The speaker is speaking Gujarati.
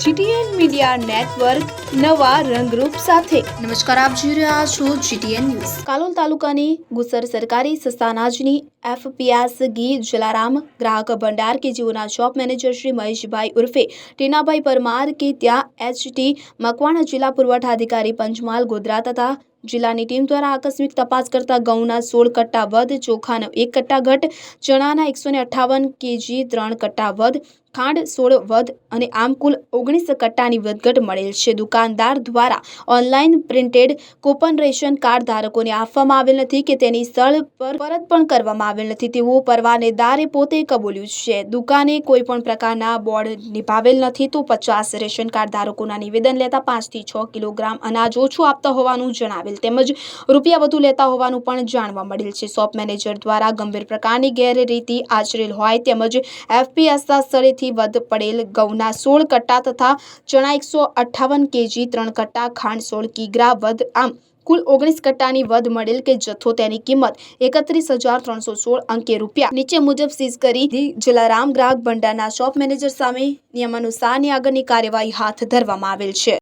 જીટીએન મીડિયા નેટવર્ક નવા રંગરૂપ સાથે. નમસ્કાર આપ જોઈ રહ્યા છો જીટીએન ન્યૂઝ. કાલોલ તાલુકાની ગુસર સરકારી સસ્તા અનાજની એફપીએસ ગી જલારામ, ગ્રાહક ભંડાર કે જેઓના શોપ મેનેજર શ્રી મહેશભાઈ ઉર્ફે, ટીનાભાઈ પરમાર કે ત્યાં એચટી મકવાણા જિલ્લા પુરવઠા અધિકારી પંચમહાલ ગોધરા તથા જિલ્લાની ટીમ દ્વારા આકસ્મિક તપાસ કરતા ઘઉંના સોળ કટ્ટા વધ, ચોખાનો એક કટ્ટા ઘટ, ચણાના એકસો ને અઠ્ઠાવન કેજી ત્રણ કટ્ટા વધ, ખાંડ સોળ વધ અને આમ કુલ ઓગણીસ કટ્ટાની વધઘટ મળેલ છે. દુકાનદાર દ્વારા online printed coupon ration card ધારકોને આપવામાં આવેલ નથી કે તેની સ્થળ પર પરત પણ કરવામાં આવેલ નથી તેવું પરવાનેદારે પોતે કબૂલ્યું છે. દુકાને કોઈ પણ પ્રકારના બોર્ડ નિભાવેલ નથી તો પચાસ રેશન કાર્ડ ધારકોના નિવેદન લેતા પાંચથી છ કિલોગ્રામ અનાજ ઓછું આપતા હોવાનું જણાવેલ. તેમજ રૂપિયા વધુ લેતા હોવાનું પણ જાણવા મળેલ છે. શોપ મેનેજર દ્વારા ગંભીર પ્રકારની ગેરરીતિ આચરેલ હોય તેમજ એફપીએસના સ્થળેથી વધ પડેલ ઘઉંના સોળ કટ્ટા તથા ચણા એકસો અઠ્ઠાવન કેજી, ત્રણ કટ્ટા, ખાંડ સોળ કિગ્રા વધ, આમ કુલ ઓગણીસ કટ્ટાની વધ મળેલ કે જથ્થો તેની કિંમત એકત્રીસ હજાર ત્રણસો સોળ અંકે રૂપિયા. નીચે મુજબ સીઝ કરી જલારામ ગ્રાહક ભંડારના શોપ મેનેજર સામે નિયમાનુસારની આગળની કાર્યવાહી હાથ ધરવામાં આવેલ છે.